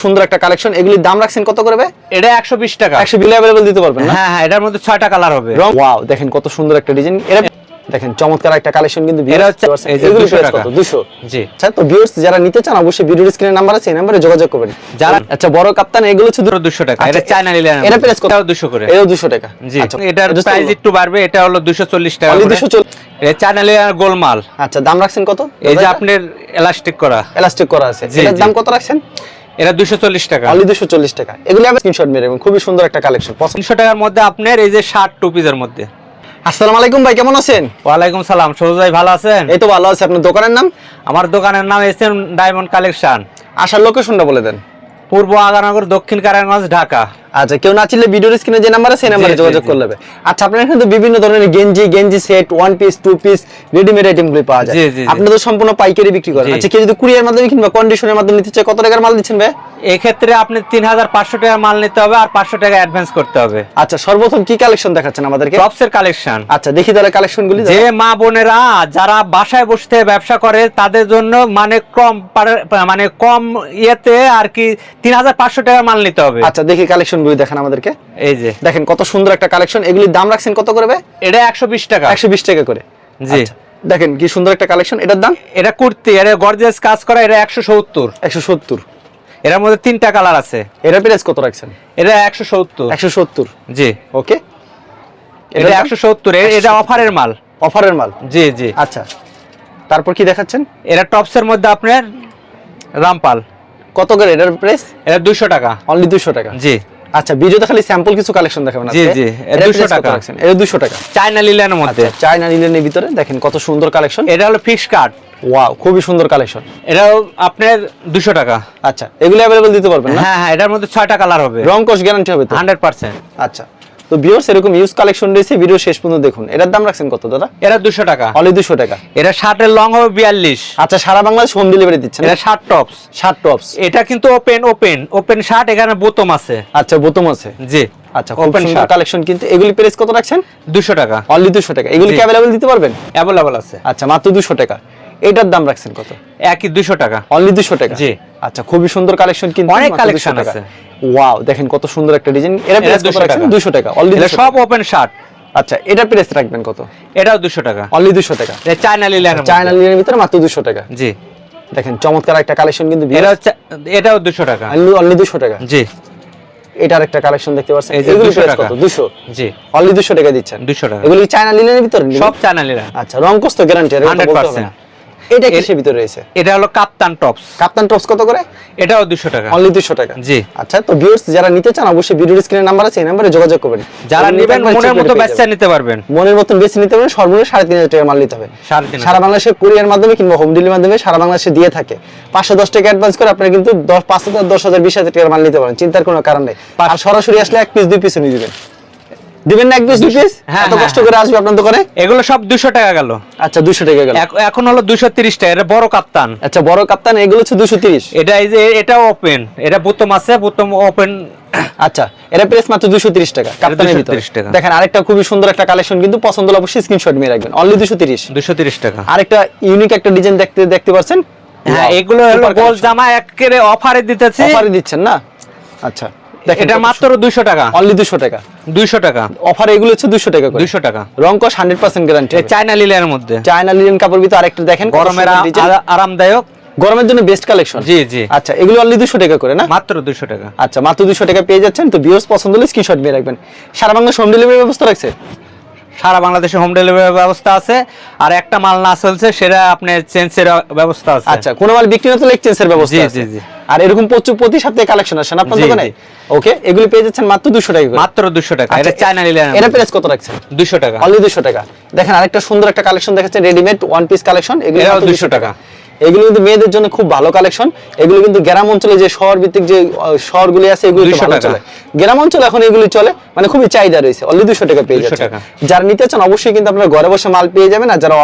সুন্দর একটা কালেকশন এগুলির দাম রাখছেন কত করবে এটা একশো বিশ টাকা। একশো বিলে অ্যাভেলেবল দিতে পারবেন হ্যাঁ হ্যাঁ এটার মধ্যে ছয়টা কালার হবে। ওয়াও দেখেন কত সুন্দর একটা ডিজাইন এটা দেখেন চমৎকার একটা কালেকশন কিন্তু এটা হচ্ছে এই যে 200 টাকা। 200 জি। আচ্ছা তো যারা নিতে চান অবশ্যই ভিডিওর স্ক্রিনে নাম্বার আছে এই নম্বরে যোগাযোগ করবেন। যারা- আচ্ছা বড় কাপ্তান এগুলো হচ্ছে দুশো টাকা। এটা আচ্ছা, চায়না লিলেন এটা প্রাইস কত? দুশো করে। এটাও 200 টাকা। জি আচ্ছা এটার প্রাইস একটু বাড়বে এটা হলো দুশো চল্লিশ টাকা। 240 এটা চায়না লিলেন গোলমাল। আচ্ছা দাম রাখছেন কত? এই যে আপনার এলাস্টিক করা। এলাস্টিক করা আছে। এটার দাম কত রাখছেন? এটা দুশো চল্লিশ টাকা। অনলি 240 টাকা। এগুলো আমি স্ক্রিনশট মেরে এবং খুবই সুন্দর একটা কালেকশন টাকার মধ্যে আপনার এই যে শার্ট টু পিসের মধ্যে। আসসালামু আলাইকুম ভাই কেমন আছেন? ওয়ালাইকুম সালাম। ভাই ভালো আছেন? এই তো ভালো আছে। আপনার দোকানের নাম? আমার দোকানের নাম এস এম ডায়মন্ড কালেকশন। আসার লোকেশনটা বলে দেন। পূর্ব আগানগর দক্ষিণ কারায়গঞ্জ ঢাকা। আচ্ছা কেউ না চিনলে ভিডিওর স্ক্রিনে যে নাম্বার আছে সেই নাম্বারে যোগাযোগ জি। করলে হবে। আচ্ছা আপনার এখানে তো বিভিন্ন ধরনের গেঞ্জি গেঞ্জি set one piece two piece readymade item গুলি পাওয়া যায়। তো সম্পূর্ণ পাইকারি বিক্রি করেন। আচ্ছা কেউ যদি কুরিয়ার মাধ্যমে কিংবা কন্ডিশনের মাধ্যমে নিতে চায় কত টাকার মাল দিচ্ছেন ভাই? এক্ষেত্রে আপনি তিন হাজার পাঁচশো টাকার মাল নিতে হবে আর পাঁচশো টাকা অ্যাডভান্স করতে হবে। আচ্ছা সর্বপ্রথম কি কালেকশন দেখাচ্ছেন আমাদেরকে? টপসের কালেকশন আচ্ছা দেখি তাহলে কালেকশন গুলি যে মা বোনেরা যারা বাসায় বসতে ব্যবসা করে তাদের জন্য মানে কম মানে কম ইয়েতে আর কি তিন হাজার পাঁচশো টাকার মাল নিতে হবে। আচ্ছা দেখি কালেকশন গুলি দেখেন আমাদেরকে। এই যে। দেখেন কত সুন্দর একটা কালেকশন এগুলির দাম রাখছেন কত করবে এটা একশো বিশ টাকা। একশো বিশ টাকা করে। জি। আচ্ছা, দেখেন কি সুন্দর একটা কালেকশন এটার দাম? এটা কুর্তি এটা গর্জিয়াস কাজ করা এটা একশো সত্তর। একশো সত্তর। এটার মধ্যে তিনটা কালার আছে। এটার প্রাইস কত রাখছেন? এটা একশো সত্তর। একশো সত্তর। জি। ওকে এটা একশো সত্তর। এটা অফারের মাল। অফারের মাল? জি জি। আচ্ছা। তারপর কি দেখাচ্ছেন? এটা টপসের মধ্যে আপনার রামপাল। কত করে এটার প্রাইস এটা দুশো টাকা। অনলি দুশো টাকা। জি। আচ্ছা ভিডিওতে খালি স্যাম্পল কিছু কালেকশন দেখাবেন জি। জি, এর এটার 200 টাকা। রাখছেন? এটা দুশো টাকা। চায়না লিলেনের মধ্যে। আচ্ছা চায়না লিলেনের ভিতরে দেখেন কত সুন্দর কালেকশন এটা হলো ফিক্স কার্ড ওয়াও খুবই সুন্দর কালেকশন এটাও আপনার দুশো টাকা। আচ্ছা এগুলো अवेलेबल দিতে পারবেন না? হ্যাঁ হ্যাঁ এটার মধ্যে ছয়টা কালার হবে। রং কোশ গ্যারান্টি হবে তো? হান্ড্রেড পার্সেন্ট আচ্ছা। তো ভিউয়ার্স এরকম ইউজ কালেকশন রয়েছে ভিডিও শেষ পর্যন্ত দেখুন। এটার দাম রাখছেন কত দাদা? এটা দুশো টাকা। অনলি দুশো টাকা। এটা শার্টের লং হবে বিয়াল্লিশ। আচ্ছা সারা বাংলাদেশ হোম ডেলিভারি দিচ্ছেন? এটা শার্ট টপস শার্ট টপস এটা কিন্তু ওপেন ওপেন ওপেন শার্ট এখানে বোতম আছে। আচ্ছা বোতম আছে। জি। আচ্ছা ওপেন শার্ট কালেকশন কিন্তু। এগুলি প্রাইস কত রাখছেন? দুশো টাকা। অনলি দুশো টাকা। এগুলি কি। অ্যাভেলেবল দিতে পারবেন? অ্যাভেলেবল আছে। আচ্ছা মাত্র দুশো টাকা। এটার দাম রাখছেন কত? একই দুশো টাকা। অনলি দুশো টাকা। জি। আচ্ছা খুবই সুন্দর কালেকশন কিন্তু অনেক 200 টাকা। আছে। ওয়াও দেখেন কত সুন্দর একটা ডিজাইন এটা প্রাইস কত 200 রাখছেন টাকা। 200 টাকা এটা সব ওপেন শার্ট আচ্ছা এটা প্রাইস রাখবেন কত? এটাও দুশো টাকা। অনলি 200 টাকা। এটা চায়না লিলেনের চায়না লিনের ভিতরে মাত্র 200 টাকা। জি। দেখেন চমৎকার একটা কালেকশন কিন্তু এটা হচ্ছে এটাও দুশো টাকা। অনলি 200 টাকা। জি। এটার একটা কালেকশন দেখতে পাচ্ছেন। 200 প্রাইস টাকা। কত? 200 জি। অনলি 200 টাকা দিচ্ছেন। 200 টাকা। এগুলি চায়না লিনের ভিতরে? সব চায়না লিলেন আচ্ছা রং কোস্ত গ্যারান্টি এর কথা বলতে হবে 100% না। এটা কিসের ভিতরে রয়েছে? এটা হলো কাপ্তান টপস। কাপ্তান টপস কত করে? এটাও দুশো টাকা। অনলি 200 টাকা। জি। আচ্ছা তো ভিউয়ার্স যারা নিতে চান অবশ্যই ভিডিওর স্ক্রিনে নাম্বার আছে এই নম্বরে যোগাযোগ করবেন। যারা নেবেন মনের মতো যাবেন। নিতে পারবেন। মনের মতন বেশি নিতে পারবেন সর্বনিম্ন সাড়ে তিন হাজার টাকার মাল নিতে হবে। সারা বাংলাদেশে কুরিয়ার মাধ্যমে কিংবা হোম ডেলিভারির মাধ্যমে সারা বাংলাদেশে দিয়ে থাকে। পাঁচশো দশ টাকা অ্যাডভান্স করে আপনারা কিন্তু দশ পাঁচ হাজার দশ হাজার বিশ হাজার টাকার মাল নিতে পারেন চিন্তার কোনো কারণ নেই। আর সরাসরি আসলে এক পিস দুই পিস নিয়ে দিবেন দিবেন না এক পিস দুই পিস হ্যাঁ, এত হ্যাঁ, কষ্ট করে আসবে আপনার দোকানে? এগুলো সব দুশো টাকা গেল। আচ্ছা দুশো টাকা গেল। এখন হলো দুশো তিরিশ টাকা এটা বড় কাপ্তান। আচ্ছা বড় কাপ্তান এগুলো হচ্ছে দুশো তিরিশ। এটা এই যে এটাও ওপেন এটা বোতম আছে বোতম ওপেন আচ্ছা এটা প্রেস মাত্র দুশো তিরিশ টাকা কাপ্তানের ভিতরে। টাকা। দেখেন আরেকটা খুবই সুন্দর একটা কালেকশন কিন্তু পছন্দ হলে অবশ্যই স্ক্রিনশট নিয়ে রাখবেন। অনলি দুশো তিরিশ। দুশো তিরিশ টাকা। আরেকটা ইউনিক একটা ডিজাইন দেখতে দেখতে পাচ্ছেন? হ্যাঁ এগুলো হলো গোল জামা একেবারে অফারে দিতেছি। অফারে দিচ্ছেন না? আচ্ছা। এটা মাত্র 200 টাকা। অনলি 200 টাকা। দুইশো টাকা। অফার এগুলো হচ্ছে 200 টাকা করে। দুইশো টাকা। রং কস হান্ড্রেড পার্সেন্ট গ্যারান্টি চায়না লিলেনের মধ্যে। চায়না লিলেন কাপড় ভিতরে আরেকটা দেখেন গরমের আরামদায়ক। গরমের জন্য বেস্ট কালেকশন জি জি। আচ্ছা এগুলো অনলি 200 টাকা করে না? মাত্র 200 টাকা। আচ্ছা মাত্র 200 টাকা পেয়ে যাচ্ছেন। তো ভিউয়ার্স পছন্দ হলে স্ক্রিনশট নিয়ে রাখবেন। সারা বাংলা হোম ডেলিভারি ব্যবস্থা রাখছে? সারা বাংলাদেশে হোম ডেলিভারি ব্যবস্থা আছে। আর একটা মাল না চলছে সেটা আপনি চেঞ্জের ব্যবস্থা আছে। আচ্ছা কোনো মাল বিক্রি না তো চেঞ্জের ব্যবস্থা আছে। জি, জি। আর এরকম প্রচুর প্রতি সপ্তাহে কালেকশন আসেন আপনার দোকানে? ওকে এগুলি পেয়ে যাচ্ছেন মাত্র দুশো টাকা মাত্র দুশো টাকা। এটা আচ্ছা, চায়না নিলে এটা প্রাইস কত রাখছেন? দুশো টাকা। অনলি দুশো টাকা। দেখেন আরেকটা সুন্দর একটা কালেকশন দেখাচ্ছেন রেডিমেড ওয়ান পিস কালেকশন এগুলো এটাও 200 200 টাকা। এগুলো কিন্তু মেয়েদের জন্য খুব ভালো কালেকশন এগুলো কিন্তু গ্রাম অঞ্চলে যে শহর ভিত্তিক যে শহরগুলি আছে এগুলো ভালো চলে। গ্রাম অঞ্চলে এখন এগুলি চলে মানে খুবই চাহিদা রয়েছে অনলি দুশো টাকা পেয়ে যাচ্ছে যারা নিতে চান অবশ্যই কিন্তু আপনারা ঘরে বসে মাল পেয়ে যাবেন আর যারা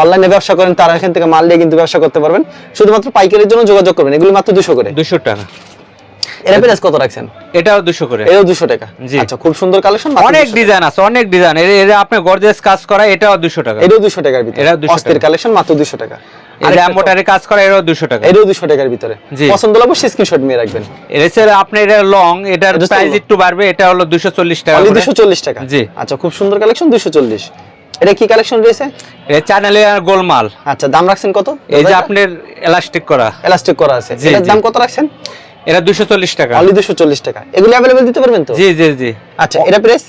অনলাইনে ব্যবসা করেন তারা এখান থেকে মাল নিয়ে কিন্তু ব্যবসা করতে পারবেন। শুধুমাত্র পাইকারির জন্য যোগাযোগ করবেন এগুলি মাত্র দুশো করে। দুশো টাকা। এর প্রাইস কত রাখছেন? এটাও দুশো করে। এও দুশো টাকা। জি। আচ্ছা খুব সুন্দর কালেকশন অনেক ডিজাইন আছে অনেক ডিজাইন এটা আপনি গর্জেস কাজ করা এটাও দুশো টাকা। এটাও দুশো টাকার ভিতরে। এটাও 200 অস্থির টাকা। কালেকশন মাত্র দুশো টাকা। যে কাজ করে এরও দুশো টাকা। এরও দুশো টাকার ভিতরে। পছন্দ হলে অবশ্যই স্ক্রিনশট নিয়ে রাখবেন। এর হচ্ছে আপনার এটা লং এটার প্রাইস একটু বাড়বে এটা হলো দুশো চল্লিশ টাকা অনলি করে। দুশো চল্লিশ টাকা? জি। আচ্ছা খুব সুন্দর কালেকশন দুশো চল্লিশ। এটা কি কালেকশন রয়েছে? এটা চ্যানেলে গোলমাল। আচ্ছা দাম রাখছেন কত? এই যে আপনার এলাস্টিক করা। এলাস্টিক করা আছে। এটার দাম কত রাখছেন? এটা দুশো চল্লিশ টাকা। অনলি দুশো চল্লিশ টাকা। এগুলো অ্যাভেলেবেল দিতে পারবেন তো? জি জি জি। আচ্ছা এটা প্রেস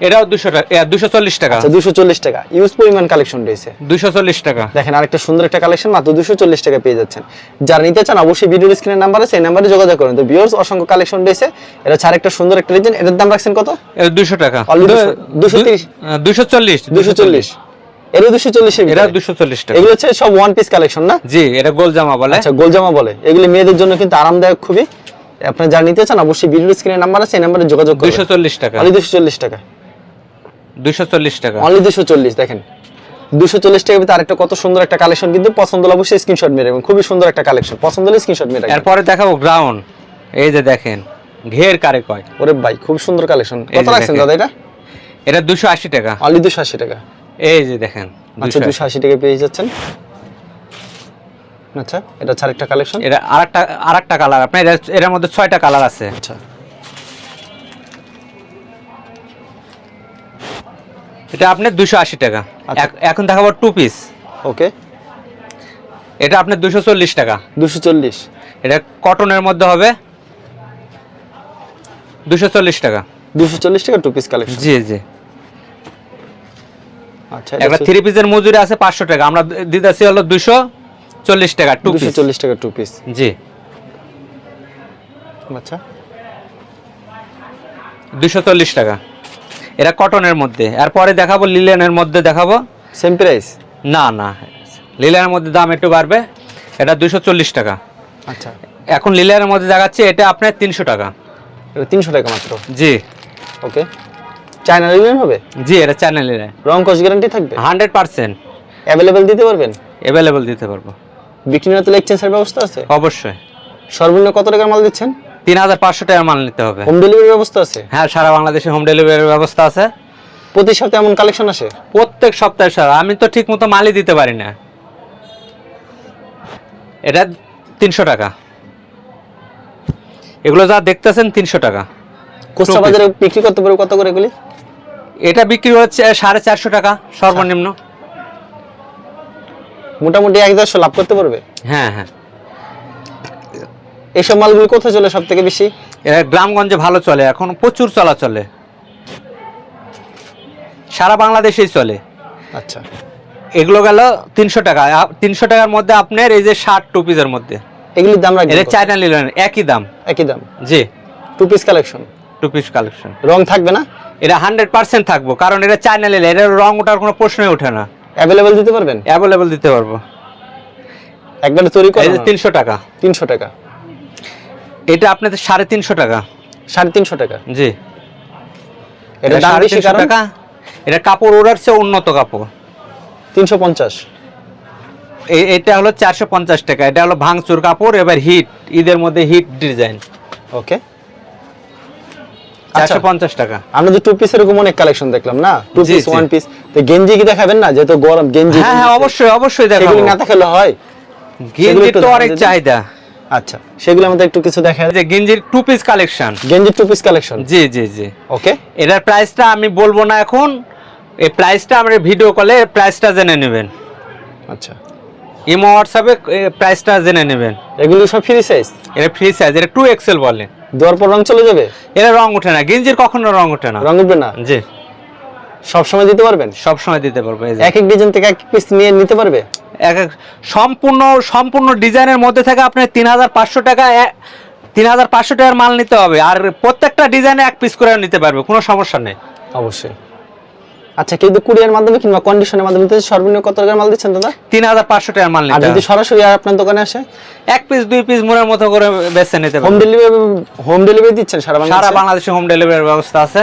এটাও দুশো টাকা দুশো চল্লিশ টাকা। আচ্ছা দুশো চল্লিশ টাকা। ইউজ পরিমাণ কালেকশন রয়েছে। দুশো চল্লিশ টাকা। দেখেন আরেকটা সুন্দর একটা কালেকশন মাত্র দুশো চল্লিশ টাকা পেয়ে যাচ্ছেন। যারা নিতে চান অবশ্যই ভিডিওর স্ক্রিনের নাম্বার আছে এই নাম্বারে যোগাযোগ করুন। তো অসংখ্য কালেকশন রয়েছে। এটা সুন্দর একটা ডিজাইন এটার দাম রাখছেন কত? এটা টাকা। Only দুশো- দুশো তিরিশ। দুশো চল্লিশ। এটা টাকা। এগুলো হচ্ছে সব ওয়ান পিস কালেকশন না? জি এটা গোল জামা বলে। আচ্ছা গোলজামা বলে। এগুলি মেয়েদের জন্য কিন্তু আরামদায়ক খুবই। আপনারা যারা নিতে চান অবশ্যই ভিডিওর স্ক্রিনের নাম্বার আছে এই নাম্বারে যোগাযোগ করুন। দুশো চল্লিশ টাকা। অনলি দুশো চল্লিশ টাকা দুশো চল্লিশ টাকা। অনলি দুশো চল্লিশ দেখেন। দুশো চল্লিশ টাকার ভিতরে আরেকটা কত সুন্দর একটা কালেকশন কিন্তু পছন্দ হলে অবশ্যই স্ক্রিনশট মেরে রাখবেন খুবই সুন্দর একটা কালেকশন পছন্দ হলে স্ক্রিনশট মেরে এরপরে দেখাবো গ্রাউন্ড এই যে দেখেন ঘের কারে কয়? ওরে ভাই খুব সুন্দর কালেকশন কত রাখছেন দাদা এটা? এটা দুশো আশি টাকা। অনলি দুশো আশি টাকা। এই যে দেখেন আচ্ছা 280 দুশো আশি টাকা পেয়ে যাচ্ছেন। আচ্ছা এটা হচ্ছে আরেকটা কালেকশন এটা আরেকটা আরেকটা কালার আপনার এটার মধ্যে ছয়টা কালার আছে। আচ্ছা। এটা আপনার দুশো আশি টাকা। আচ্ছা। এখন দেখাবো টু পিস ওকে। এটা আপনার দুশো চল্লিশ টাকা। দুশো চল্লিশ। এটা কটনের মধ্যে হবে দুশো চল্লিশ টাকা। দুশো চল্লিশ টাকা টু পিস কালেকশন জি জি। আচ্ছা একটা থ্রি পিসের মজুরি আছে পাঁচশো টাকা। আমরা দিতেছি হলো দুশো চল্লিশ টাকা টু পিস চল্লিশ টাকা টু পিস জি। আচ্ছা। দুশো চল্লিশ টাকা। এটা কটনের মধ্যে। এরপরে দেখাবো লিলেনের মধ্যে দেখাবো। সেম প্রাইস না না। লিলেনের মধ্যে দাম একটু বাড়বে। এটা দুশো চল্লিশ টাকা। আচ্ছা। এখন লিলেনের মধ্যে দেখাচ্ছে এটা আপনার তিনশো টাকা। তিনশো টাকা মাত্র? জি। ওকে চায়না লিলেন হবে? জি এটা চ্যানেল লিলেন রং কস গ্যারান্টি থাকবে? Hundred percent. অ্যাভেলেবেল দিতে পারবেন? অ্যাভেলেবল দিতে পারব। বিক্রি না তো এক্সচেঞ্জের ব্যবস্থা আছে? অবশ্যই। সর্বনিম্ন কত টাকার মাল দিচ্ছেন? তিন হাজার পাঁচশো টাকা মাল নিতে হবে। হোম ডেলিভারি ব্যবস্থা আছে? হ্যাঁ সারা বাংলাদেশে হোম ডেলিভারির ব্যবস্থা আছে। প্রতি সপ্তাহে এমন কালেকশন আসে? প্রত্যেক সপ্তাহে স্যার আমি তো ঠিক মতো মালই দিতে পারি না। এটা তিনশো টাকা। এগুলো যা দেখতেছেন তিনশো টাকা। খুচরা বাজারে বিক্রি করতে পারবে কত করে এগুলি? এটা বিক্রি হচ্ছে সাড়ে চারশো টাকা সর্বনিম্ন। মোটামুটি এক দেড়শো লাভ করতে পারবে? হ্যাঁ হ্যাঁ। এইসব মালগুলি কোথায় চলে সব থেকে বেশি? এটা গ্রামগঞ্জে ভালো চলে এখন প্রচুর চলা চলে সারা বাংলাদেশেই চলে। আচ্ছা। এগুলো গেল তিনশো টাকা। তিনশো টাকার মধ্যে আপনার এই যে শার্ট টু পিসের মধ্যে। এগুলির দাম রাখবেন এটা লিলেন একই দাম। একই দাম? জি। Two piece collection two piece collection রং থাকবে না? এটা হান্ড্রেড পার্সেন্ট থাকব কারণ এটা চাইনা লিলেন এটার রং ওঠার কোনো প্রশ্নই ওঠে না। অ্যাভেলেবেল দিতে পারবেন? অ্যাভেলেবল দিতে পারব। একবারে তৈরি করে তিনশো টাকা। তিনশো টাকা। এটা আপনাদের সাড়ে তিনশো টাকা। সাড়ে তিনশো টাকা? জি। এটা দাম বেশি কারণ? টাকা। এটা কাপড় ওড়ার চেয়ে উন্নত কাপড়। তিনশো পঞ্চাশ। এটা হলো চারশো পঞ্চাশ টাকা। এটা হলো ভাঙচুর কাপড় এবার হিট ঈদের মধ্যে হিট ডিজাইন। ওকে। চারশো পঞ্চাশ টাকা। আমরা যে টু পিস এরকম অনেক কালেকশন দেখলাম না? টু পিস ওয়ান পিস তো গেঞ্জি কি দেখাবেন না? যেহেতু গরম গেঞ্জি হ্যাঁ হ্যাঁ অবশ্যই অবশ্যই দেখো সেগুলি না দেখালে হয়? একটু তো অনেক চাহিদা। আচ্ছা সেগুলো আমাদের একটু কিছু দেখা যে গেঞ্জির টু পিস কালেকশন গেঞ্জির টু পিস কালেকশন জি জি জি। ওকে এটার প্রাইসটা আমি বলব না এখন। এই প্রাইসটা আমরা ভিডিও কলে প্রাইসটা জেনে নেবেন। আচ্ছা। ইমো হোয়াটসঅ্যাপে প্রাইসটা জেনে নেবেন। এগুলো সব ফ্রি সাইজ এটা ফ্রি সাইজ এটা টু এক্সেল বলে। দেওয়ার পর রং চলে যাবে? এটা রং ওঠে না। গেঞ্জির কখনো রং ওঠে না। রং উঠবে না? জি। সব সময় দিতে পারবেন? সব সময় দিতে পারব এক এক ডিজাইন থেকে এক পিস নিয়ে নিতে পারবে? এক এক সম্পূর্ণ সম্পূর্ণ ডিজাইনের মধ্যে থেকে আপনি তিন হাজার পাঁচশো টাকা তিন হাজার পাঁচশো টাকার মাল নিতে হবে। আর প্রত্যেকটা ডিজাইনে এক পিস করে নিতে পারবে কোনো সমস্যা নেই। অবশ্যই। আচ্ছা কিন্তু কুরিয়ার মাধ্যমে কিংবা কন্ডিশনের মাধ্যমে সর্বনিম্ন কত টাকার মাল দিচ্ছেন দাদা? তিন হাজার পাঁচশো টাকার মাল আর যদি সরাসরি আর আপনার দোকানে আসে? এক পিস দুই পিস মোড়ের মতো করে বেছে নিতে হোম ডেলিভারি হোম ডেলিভারি দিচ্ছেন সারা সারা বাংলাদেশে? হোম ডেলিভারির ব্যবস্থা আছে।